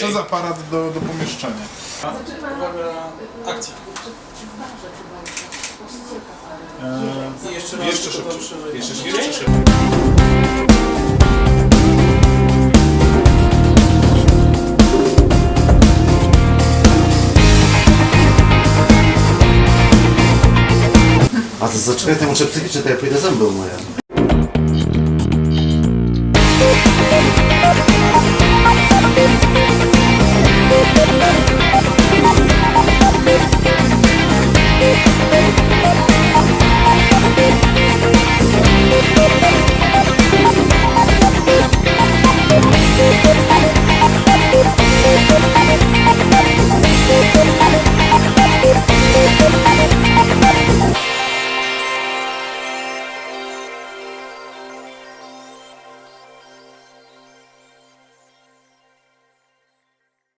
Przez aparat do, do pomieszczenia. Uwaga, akcja. I jeszcze raz Jeszcze tylko szybciej. Jeszcze. Jeszcze szybciej. A to zaczekaj, to muszę psychicznie, to ja pójdę zęby umyję.